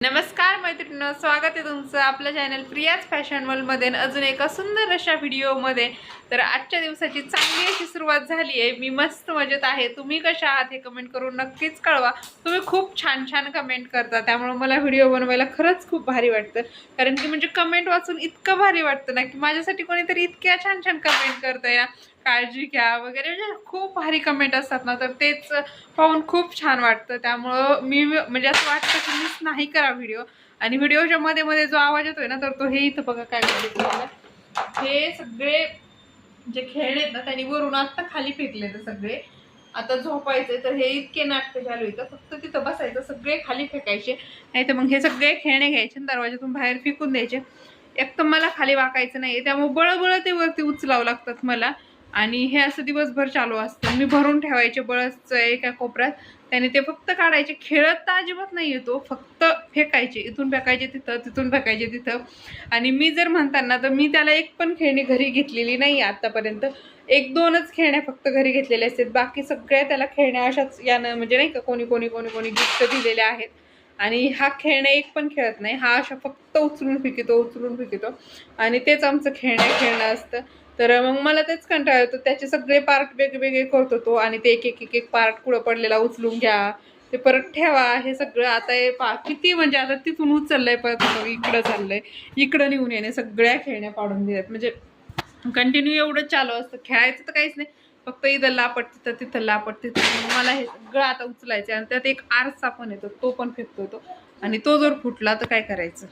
नमस्कार मैत्रिणी स्वागत आहे तुमचं आपलं चॅनल प्रियाज फॅशन वर्ल्डमध्ये अजून एका सुंदर अशा व्हिडिओमध्ये तर आजच्या दिवसाची चांगली अशी सुरुवात झाली आहे. मी मस्त मजेत आहे. तुम्ही कशा आहात हे कमेंट करून नक्कीच कळवा. तुम्ही खूप छान छान कमेंट करता. त्यामुळे मला व्हिडिओ बनवायला खरंच खूप भारी वाटतं. कारण की म्हणजे कमेंट वाचून इतकं भारी वाटतं ना की माझ्यासाठी कोणीतरी इतक्या छान छान कमेंट करतंय ना. काळजी घ्या वगैरे. म्हणजे खूप भारी कमेंट असतात ना तर तेच पाहून खूप छान वाटतं. त्यामुळं मी म्हणजे असं वाटतं की मीच नाही करा व्हिडिओ आणि व्हिडिओच्या मध्ये मध्ये जो आवाज येतोय ना तर तो हे इथं बघा काय हे सगळे जे खेळले आहेत ना त्यांनी वरून आत्ता खाली फेकले तर सगळे. आता झोपायचे तर हे इतके नाटकं चालू आहे तर फक्त तिथं बसायचं सगळे खाली फेकायचे. नाही तर मग हे सगळे खेळणे घ्यायचे आणि दरवाजातून बाहेर फेकून द्यायचे. एक तर मला खाली वाकायचं नाही त्यामुळे बळबळ ते वरती उचलावं लागतात मला. आणि हे असं दिवसभर चालू असतं. मी भरून ठेवायचे बळच एका कोपऱ्यात. त्याने ते फक्त काढायचे. खेळत तर अजिबात नाही येतो. फक्त फेकायचे. इथून फेकायचे तिथं तिथून फेकायचे तिथं. आणि मी जर म्हणताना तर मी त्याला एक पण खेळणी घरी घेतलेली नाही आत्तापर्यंत एक दोनच खेळण्या फक्त घरी घेतलेल्या असतात. बाकी सगळ्या त्याला खेळण्या अशाच यानं म्हणजे नाही का कोणी कोणी कोणी कोणी गिफ्ट दिलेले आहेत. आणि हा खेळणे एक पण खेळत नाही. हा अशा फक्त उचलून फिकितो उचलून फिकितो. आणि तेच आमचं खेळण्या खेळणं असतं. तर मग मला तेच कंटाळा येतो. त्याचे सगळे पार्ट वेगवेगळे करतो तो आणि ते एक एक एक एक पार्ट कुठं पडलेला उचलून घ्या. ते परत ठेवा. हे सगळं आता हे पा किती म्हणजे आता तिथून उचललंय परत इकडं चाललंय. इकडं नेऊन येणे. सगळ्या खेळण्या पाडून दिल्यात. म्हणजे कंटिन्यू एवढं चालू असतं. खेळायचं तर काहीच नाही. फक्त इथं लापट तिथं तिथं लापट तिथं मला हे सगळं आता उचलायचं आणि त्यात एक आरसा पण येतो. तो पण फेकतो तो. आणि तो जर फुटला तर काय करायचं?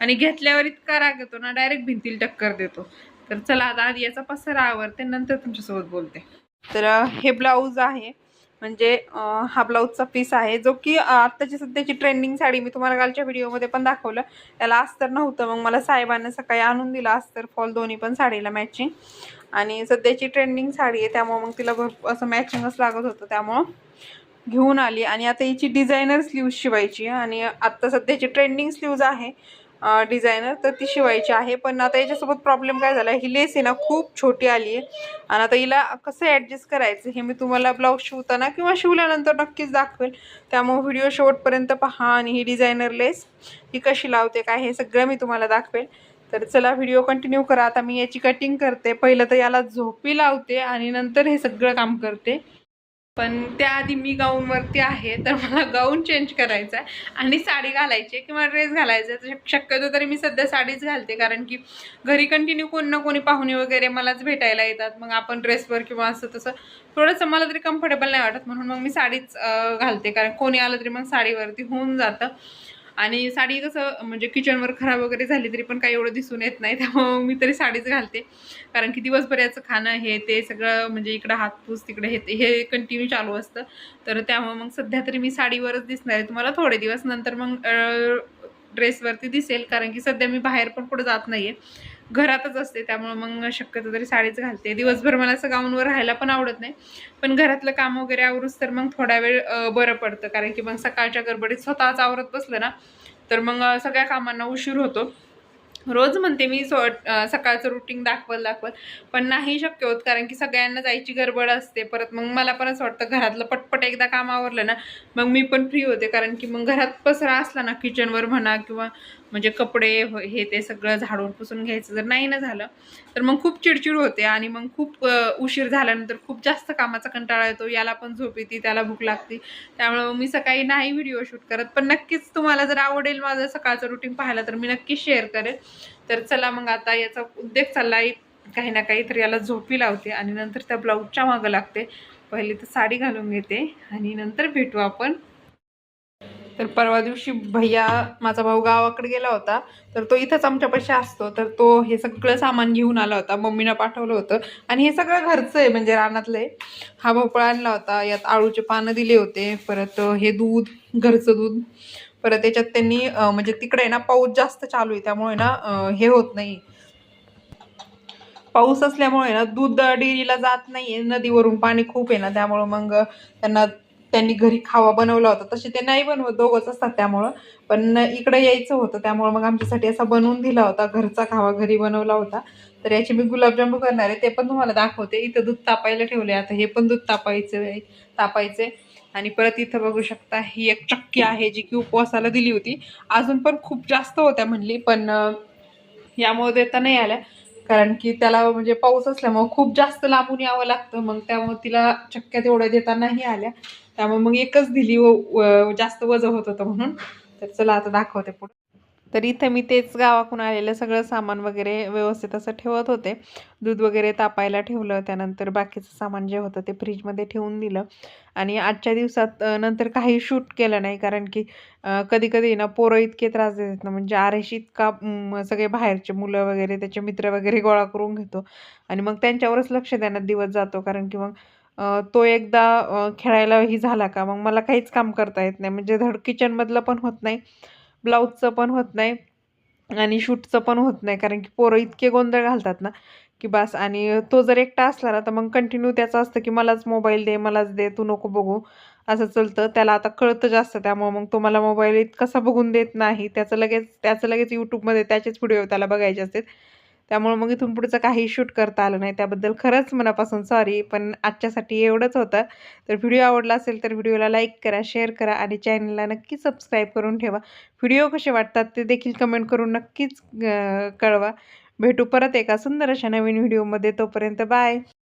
आणि घेतल्यावर इतका राग येतो ना डायरेक्ट भिंतील टक्कर देतो. तर चला आता आधी याचा पसारा आवरते नंतर तुमच्यासोबत बोलते. तर हे ब्लाऊज आहे. म्हणजे हा ब्लाऊजचा पीस आहे जो की आत्ताची सध्याची ट्रेंडिंग साडी मी तुम्हाला कालच्या व्हिडिओमध्ये पण दाखवलं. त्याला अस्तर नव्हतं मग मला साहेबांना सकाळी आणून दिला अस्तर फॉल दोन्ही पण साडीला मॅचिंग आणि सध्याची ट्रेंडिंग साडी आहे त्यामुळं मग तिला भरपूर असं मॅचिंगच लागत होतं त्यामुळं घेऊन आली. आणि आता हिची डिझायनर स्लीव्ज शिवायची आणि आत्ता सध्याची ट्रेंडिंग स्लीव्ज आहे. डिझायनर तर ती शिवायची आहे. पण आता याच्यासोबत प्रॉब्लेम काय झाला? ही लेस आहे ना खूप छोटी आली आहे. आणि आता हिला कसं ॲडजस्ट करायचं हे मी तुम्हाला ब्लाऊज शिवताना किंवा शिवल्यानंतर नक्कीच दाखवेल. त्यामुळे व्हिडिओ शेवटपर्यंत पहा आणि ही डिझायनर लेस ही कशी लावते काय हे सगळं मी तुम्हाला दाखवेल. तर चला व्हिडिओ कंटिन्यू करा. आता मी याची कटिंग करते. पहिलं तर याला झोपी लावते आणि नंतर हे सगळं काम करते. पण त्याआधी मी गाऊनवरती आहे तर मला गाऊन चेंज करायचा आहे आणि साडी घालायची आहे किंवा ड्रेस घालायचा आहे. शक्यतो तरी मी सध्या साडीच घालते कारण की घरी कंटिन्यू कोण ना कोणी पाहुणे वगैरे मलाच भेटायला येतात. मग आपण ड्रेसवर किंवा असं तसं थोडंसं मला तरी कम्फर्टेबल नाही वाटत. म्हणून मग मी साडीच घालते. कारण कोणी आलं तरी मग साडीवरती होऊन जातं. आणि साडी कसं म्हणजे किचनवर खराब वगैरे झाली तरी पण काही एवढं दिसून येत नाही त्यामुळं मी तरी साडीच घालते. कारण की दिवसभर याचं खाणं हे ते सगळं म्हणजे इकडं हातपूस तिकडे हे हे कंटिन्यू चालू असतं. तर त्यामुळं मग सध्या तरी मी साडीवरच दिसणार आहे. तुम्हाला थोडे दिवस नंतर मग ड्रेसवरती दिसेल. कारण की सध्या मी बाहेर पण कुठं जात नाही आहे घरातच असते त्यामुळं मग शक्यतो तरी साडीच घालते. दिवसभर मला असं गाऊनवर राहायला पण आवडत नाही. पण घरातलं काम वगैरे आवरूच तर मग थोडा वेळ बरं पडतं. कारण की मग सकाळच्या गडबडीत स्वतःच आवरत बसलं ना तर मग सगळ्या कामांना उशीर होतो. रोज म्हणते मी सो सकाळचं रुटीन दाखवल दाखवल पण नाही शक्य होत कारण की सगळ्यांना जायची गडबड असते. परत मग मला पण असं वाटतं घरातलं पटपट एकदा काम आवरलं ना मग मी पण फ्री होते. कारण की मग घरात पसरा असला ना किचनवर म्हणा किंवा म्हणजे कपडे हे ते सगळं झाडून पुसून घ्यायचं जर नाही ना झालं तर मग खूप चिडचिड होते आणि मग खूप उशीर झाल्यानंतर खूप जास्त कामाचा कंटाळा येतो याला पण झोप येते त्याला भूक लागते. त्यामुळे मी सकाळी नाही व्हिडिओ शूट करत पण नक्कीच तुम्हाला जर आवडेल माझं सकाळचं रुटीन पाहायला तर मी नक्कीच शेअर करेल तर चला मग आता याचा उद्योग चाललाय काही ना काही तर याला झोपी लावते आणि नंतर त्या ब्लाऊजच्या मागं लागते. पहिले तर साडी घालून घेते आणि नंतर भेटू आपण. तर परवा दिवशी भैया माझा भाऊ गावाकडे गेला होता तर तो इथंच आमच्यापाशी असतो. तर तो हे सगळं सामान घेऊन आला होता मम्मीनं पाठवलं होतं. आणि हे सगळं घरचं आहे म्हणजे रानातलं आहे हा भोपळा आणला होता यात आळूचे पानं दिले होते परत हे दूध घरचं दूध. परत त्याच्यात त्यांनी म्हणजे तिकडे आहे ना पाऊस जास्त चालू आहे त्यामुळे ना हे होत नाही. पाऊस असल्यामुळे ना दूध डेअरीला जात नाही नदीवरून पाणी खूप आहे ना त्यामुळं मग त्यांना त्यांनी घरी खावा बनवला होता. तसे ते नाही बनवत दोघंच असतात त्यामुळं. पण इकडे यायचं होतं त्यामुळं मग आमच्यासाठी असा बनवून दिला होता घरचा खावा घरी बनवला होता. तर याचे मी गुलाबजामू करणार आहे ते पण तुम्हाला दाखवते. इथं दूध तापायला ठेवले आता हे पण दूध तापायचं आहे तापायचे आणि परत इथं बघू शकता ही एक चक्की आहे जी की उपवासाला दिली होती. अजून पण खूप जास्त होत्या म्हणली पण यामुळे देता नाही आल्या. कारण की त्याला म्हणजे पाऊस असल्यामुळं खूप जास्त लांबून यावं लागतं. मग त्यामुळे तिला चक्क्या तेवढ्या देतानाही आल्या. त्यामुळे मग एकच दिली व व- जास्त वजन होत होतं म्हणून. तर चला आता दाखवते पुढे. तर इथं मी तेच गावाकडून आलेलं सगळं सामान वगैरे व्यवस्थित असं ठेवत होते. दूध वगैरे तापायला ठेवलं त्यानंतर बाकीचं सामान जे होतं ते फ्रीजमध्ये ठेवून दिलं. आणि आजच्या दिवसात नंतर काही शूट केलं नाही कारण की कधी कधी ना पोरं इतके त्रास देतात ना. म्हणजे आरेशी इतका सगळे बाहेरचे मुलं वगैरे त्याचे मित्र वगैरे गोळा करून घेतो. आणि मग त्यांच्यावरच लक्ष देण्यात दिवस जातो कारण की मग तो एकदा खेळायलाही खेळायला ही झाला का? मग मला काहीच काम करता येत नाही. म्हणजे धड किचनमधलं पण होत नाही. ब्लाऊजचं पण होत नाही आणि शूटचं पण होत नाही. कारण की पोरं इतके गोंधळ घालतात ना की बस आणि तो जर एकटा असला ना तर मग कंटिन्यू त्याचं असतं की मलाच मोबाईल दे मलाच दे तू नको बघू. असं चलतं. त्याला आता कळतं जास्त त्यामुळं मग तो मला मोबाईल कसा बघून देत नाही. त्याचं लगेच त्याचं लगेच यूट्यूबमध्ये त्याचेच व्हिडिओ त्याला बघायचे असतात. त्यामुळे मग इथून पुढचं काही शूट करता आलं नाही. त्याबद्दल खरंच मनापासून सॉरी पण आजच्यासाठी एवढंच होतं. तर व्हिडिओ आवडला असेल तर व्हिडिओला लाईक करा शेअर करा आणि चॅनलला नक्की सबस्क्राईब करून ठेवा. व्हिडिओ कसे वाटतात ते देखील कमेंट करून नक्कीच कळवा. भेटू परत एका सुंदर अशा नवीन व्हिडिओमध्ये तोपर्यंत बाय